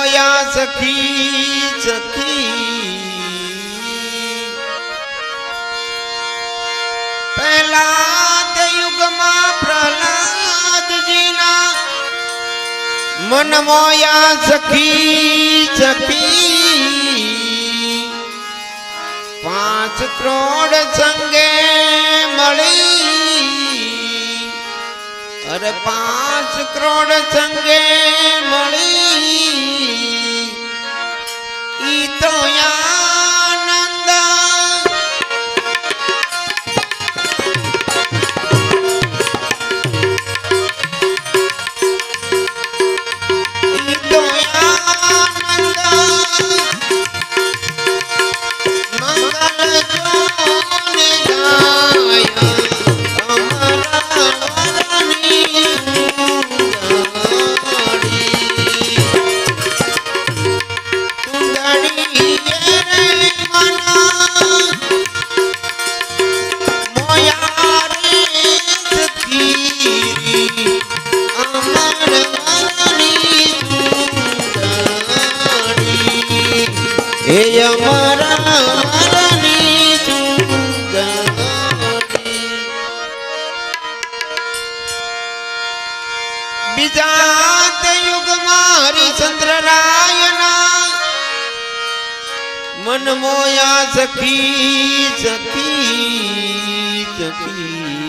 મોયા સખી સખી. પહેલા યુગમાં પ્રહલાદજીના મન મોયા સખી સખી. પાંચ કરોડ સંગે મળી. અરે પાંચ કરોડ સંગે મળી. ઈ તો આનંદ બીજા તે યુગમાં હરિચંદ્ર રાયના મન મોયા સખી સખી સખી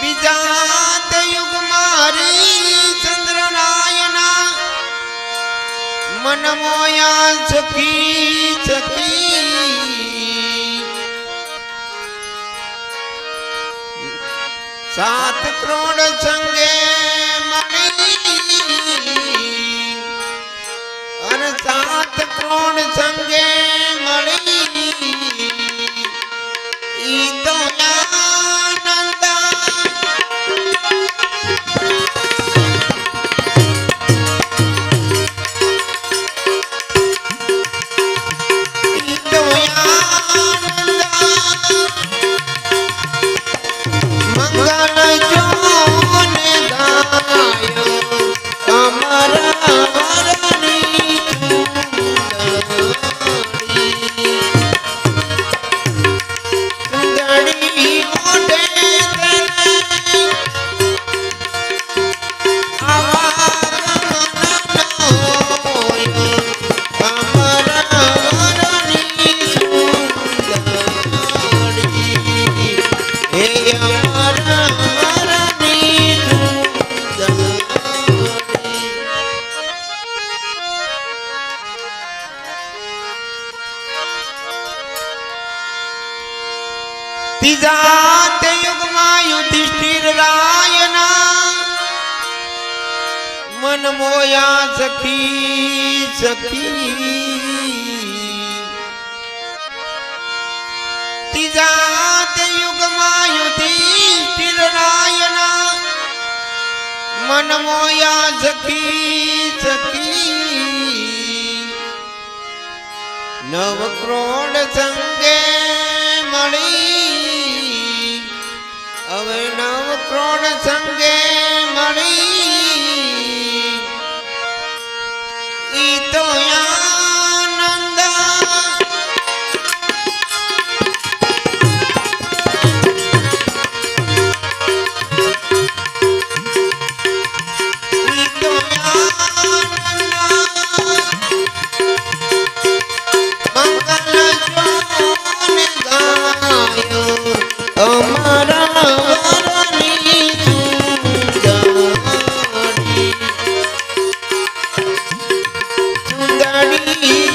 બીજાત યુગમાં હરિચંદ્ર રાયના મન મોયા સખી સાત કરોડ સંગે અને સાત કરોડ સંગે મળી. ત્રીજા તે યુગમાં યુધિષ્ઠિર રાયના મન મોયા સખી સખી ત્રીજા તે યુગમાં યુધિષ્ઠિર રાયના મન મોયા સખી સખી નવ કરોડ સંગે મળી હવે નવ ક્રોણ સંગે મળી. તો આનંદ ચૂંદડી એ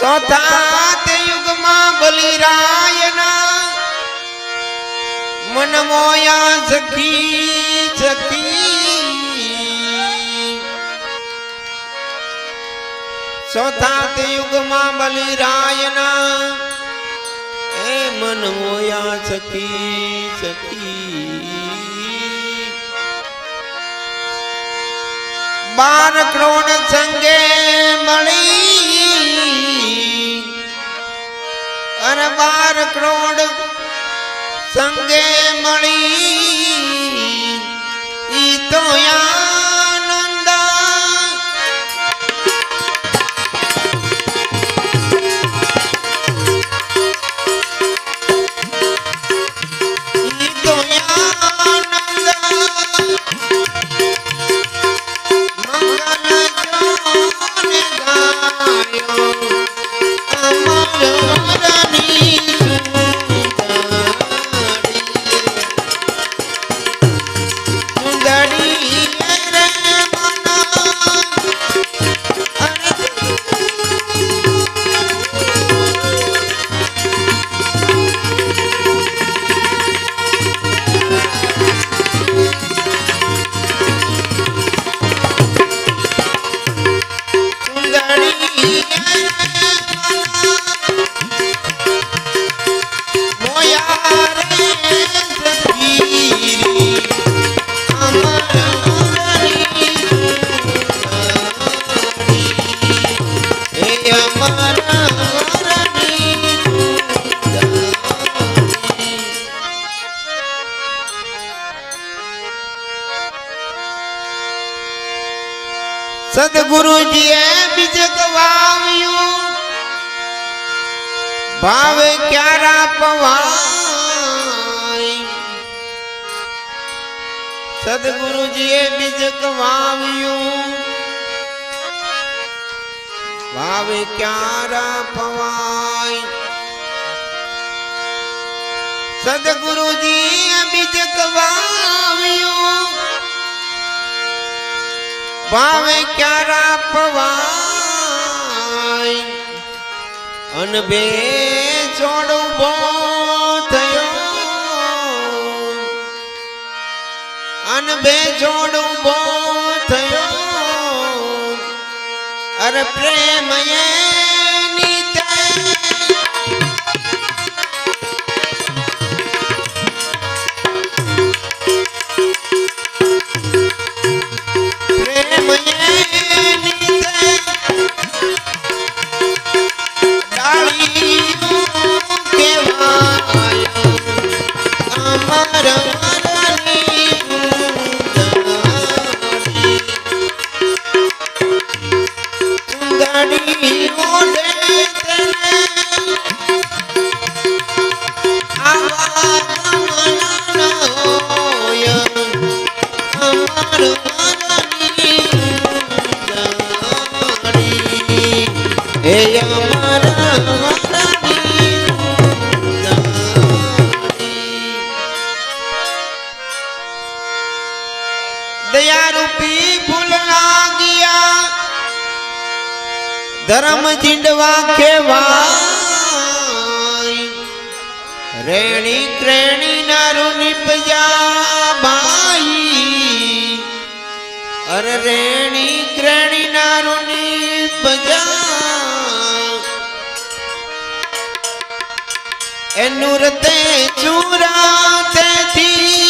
ચોથા યુગમાં બલિરાયના મન મોયા સખી સખી ચોથા યુગમાં બલિરાયના એ મન મોયા સખી સખી બાર કરોડ સંગે મળી અરે બાર કરોડ સંગે મળી. ઈ તો આનંદ સદગુરુજીએ બીજ ગવાવ્યું ભાવે ક્યારા પવાય. સદગુરુજીએ બીજ ગવાવ્યું ભાવે ક્યારા પવાય. સદગુરુજીએ બીજ ભાવે ક્યારા પવાય અન બે જોડ ઊભો થયો. અન બે જોડ ઊભો થયો. અરે પ્રેમ એની સુંદરી ઓડે તેને આવા ધર્મ ચીંડવા કેવાય રેણી ક્રેણી નારું નિપજા બાઈ. અરે રેણી ક્રેણી નારું નિપજા એનું રતે ચૂરા તેથી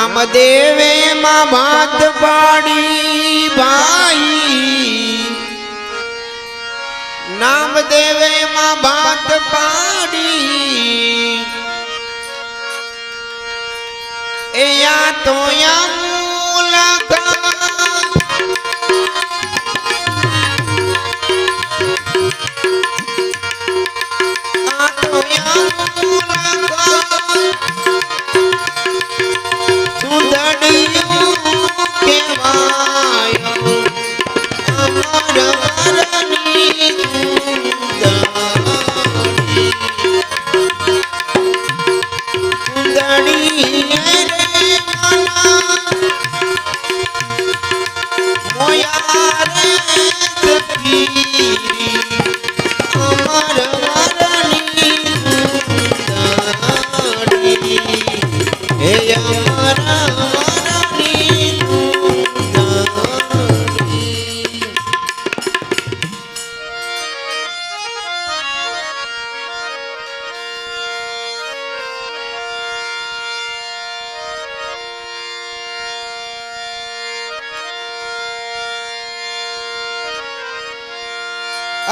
નામ દેવે માં ભાત પાડી, ભાઈ. નામદેવે માં ભાત પાડી. એ યા તો યા મુલાકાત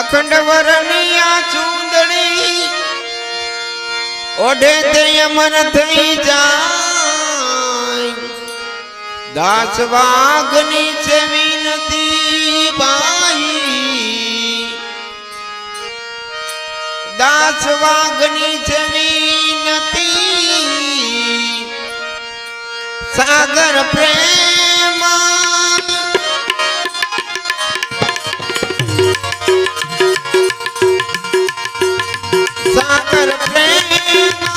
અખંડ વરનિયા ચૂંદડી ઓઢે તે અમર થઈ જાય. દાસ વાઘની છે વિનતી બાઈ દાસ વાઘની છે સાગર પ્રેમ সাগর প্রেম